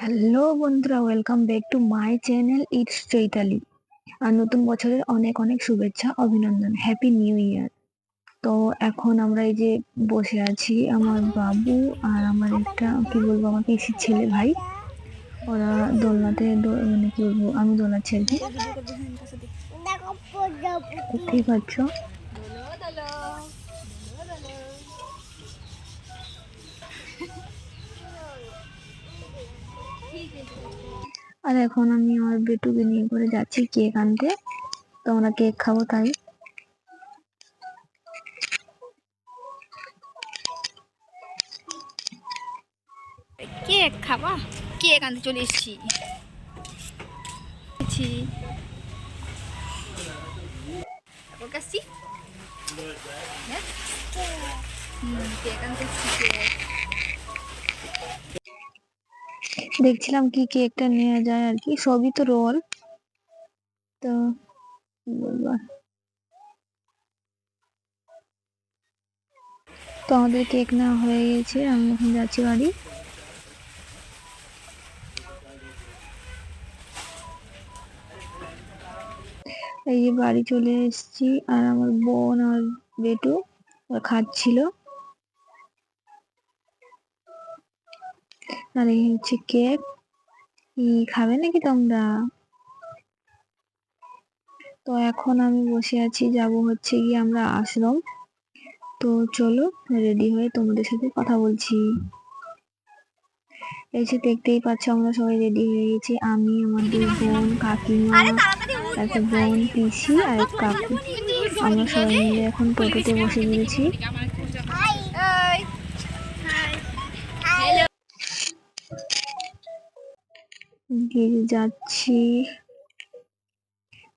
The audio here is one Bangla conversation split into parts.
হ্যালো বন্ধুরা welcome back to my channel it's Chaitali আর নতুন বছরের অনেক অনেক শুভেচ্ছা, অভিনন্দন। হ্যাপি নিউ ইয়ার তো এখন আমরা এই যে বসে আছি আমার বাবু আর আমার একটা কি বলব আমার পিসির ছেলে ভাই। ওরা দোলনাতে মানে কি বলব আমি দোলাচ্ছি আর কি। দেখতেই পাচ্ছ? আর এখন আমি আমার বেটুকে নিয়ে করে যাচ্ছি কেক আনতে। তো আমরা কেক খাব তাই। কেক খাবা? কেক আনতে চলে এসেছি। দেখছিলাম কি কেকটা নেওয়া যায় আর কি, সবই তো রোল। তো বলব। তো আমাদের কেক নেওয়া হয়ে গেছে, আমি এখন যাচ্ছি বাড়ি। এই যে বাড়ি চলে এসেছি, আর আমার বোন আর বেটু খাচ্ছিল। আর এই হচ্ছে কেক। কি খাবে নাকি তোমরা? তো এখন আমি বসে আছি, যাব হচ্ছে গিয়ে আমরা আশ্রম। তো চলো, রেডি হয়ে তোমাদের সাথে কথা বলছি। এই যে দেখতেই পাচ্ছ, আমরা সবাই রেডি হয়ে গেছি। আমি, আমার দুই বোন, কাকিমা। একটা বোন পিসি আর এক কাকু। আমরা সবাই মিলে এখন টোটোতে বসে এই, গিয়ে যাচ্ছি।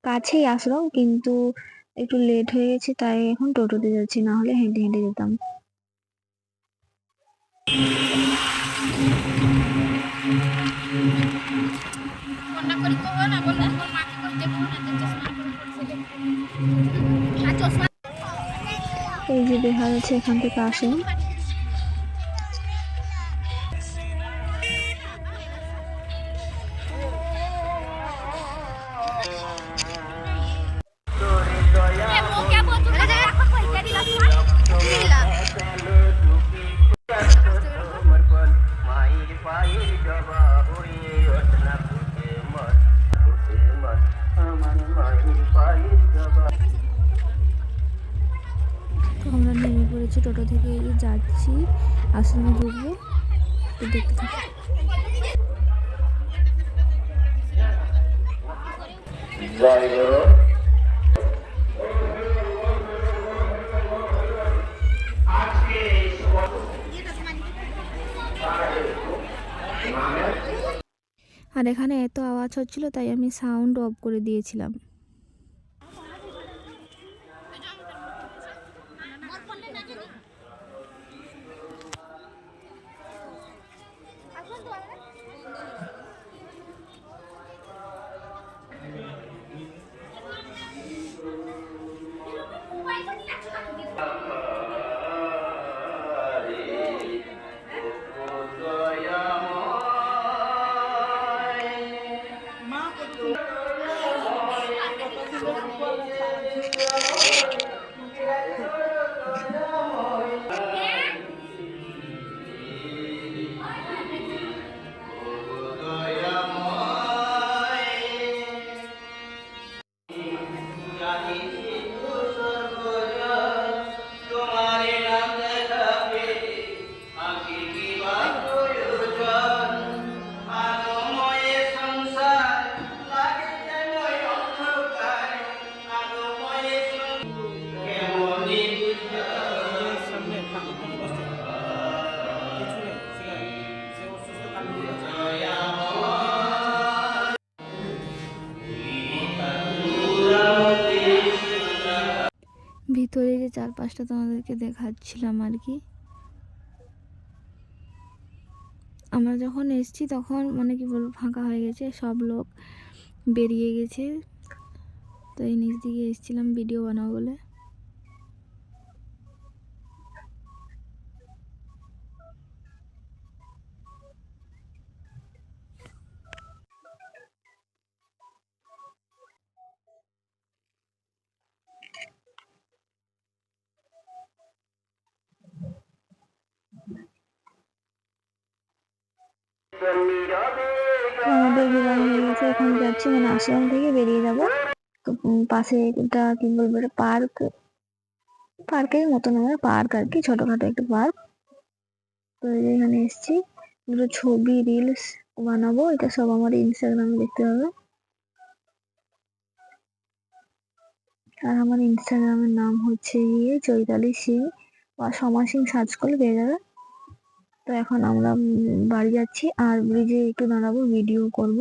কাছেই আশ্রম কিন্তু একটু লেট হয়ে গেছে তাই এখন টোটোতে যাচ্ছি না হলে হেঁটে হেঁটে যেতাম। করি না এই যে দেখা যাচ্ছে এখান থেকে আশ্রম পড়েছি টোটো থেকে এই যাচ্ছি আশ্রমে ঢুকবো তো দেখতে থাকি। জয় গুরু। আর এখানে এত আওয়াজ হচ্ছিল তাই আমি সাউন্ড অফ করে দিয়েছিলাম। Thank you. চারপাশটা তোমাদেরকে দেখাচ্ছিলাম আর কি। আমরা যখন এসছি তখন মানে কি বলব, ফাঁকা হয়ে গেছে, সব লোক বেরিয়ে গেছে। তো এই নিচ দিকে এসেছিলাম ভিডিও বানাবো বলে। আমাদের ঘোরা হয়ে এখন যাচ্ছি মানে আশ্রম থেকে বেরিয়ে যাব। পাশে এটা কি বলব এটা পার্ক, পার্কের মতন আমার পার্ক আর কি, ছোটখাটো একটা পার্ক। তো এখানে এসেছি, দুটো ছবি রিলস বানাবো, এটা সব আমার ইনস্টাগ্রামে দেখতে হবে। আর আমার ইনস্টাগ্রামের নাম হচ্ছে গিয়ে চৈতালি সিং, বা সমা সিং সার্চ করলে পেয়ে যাবে। তো এখন আমরা বাড়ি যাচ্ছি। আর ব্রিজে একটু দাঁড়াবো ভিডিও করব।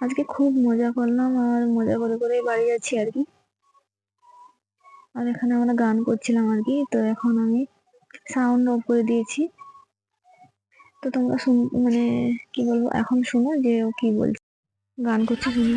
আজকে খুব মজা করলাম আর মজা করে করে বাড়ি যাচ্ছি আর কি। আর এখানে আমরা গান করছিলাম আর কি, তো এখন আমি সাউন্ড অফ করে দিয়েছি। তো তোমরা শুন মানে কি বলব, এখন শোনো যে ও কি বলছে। গান করছে শুনো।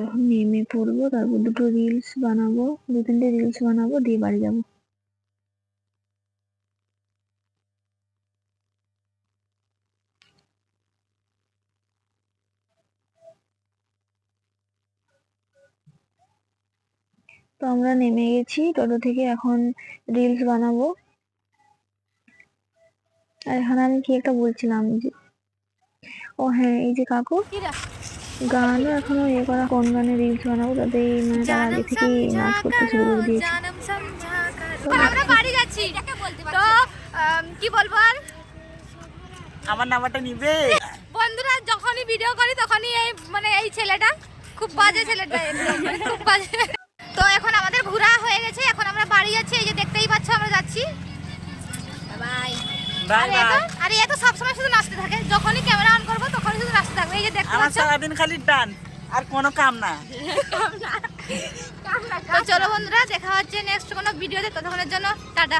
তখন নেমে পড়ব তারপর দুটো রিলস বানাবো, দু তিনটে রিলস বানাবো, দিয়ে বাড়ি যাব। তো আমরা নেমে গেছি, টোটো থেকে এখন রিলস বানাবো। আর এখানে আমি কি একটা বলছিলাম যে, ও হ্যাঁ এই যে কাকু। গানও এখনও ইয়ে করা কোন গানে রিলস বানাবো তাতে এই মানে তার আগে থেকেই নাচ করতে শুরু করে দিয়েছে। আমরা বাড়ি যাচ্ছি। তো কি বলব আর? আমার নাম্বারটা নিবে? বন্ধুরা যখনই ভিডিও করি তখনই এই মানে এই ছেলেটা খুব বাজে ছেলেটা মানে খুব বাজে। তো এখন আমাদের ঘোরা হয়ে গেছে এখন আমরা বাড়ি যাচ্ছি এই যে দেখতেই পাচ্ছ আমরা যাচ্ছি। Bye bye bye. আরে এত সবসময় শুধু নাচতে থাকে। যখনই ক্যামেরা অন করব তখনই শুধু নাচতে থাকবে। এই যে দেখতে আমার পাচ্ছ? সারাদিন খালি টান আর কোনো কাম না। তো চলো বন্ধুরা দেখা হচ্ছে নেক্সট কোনো ভিডিওতে ততক্ষণের জন্য টাটা।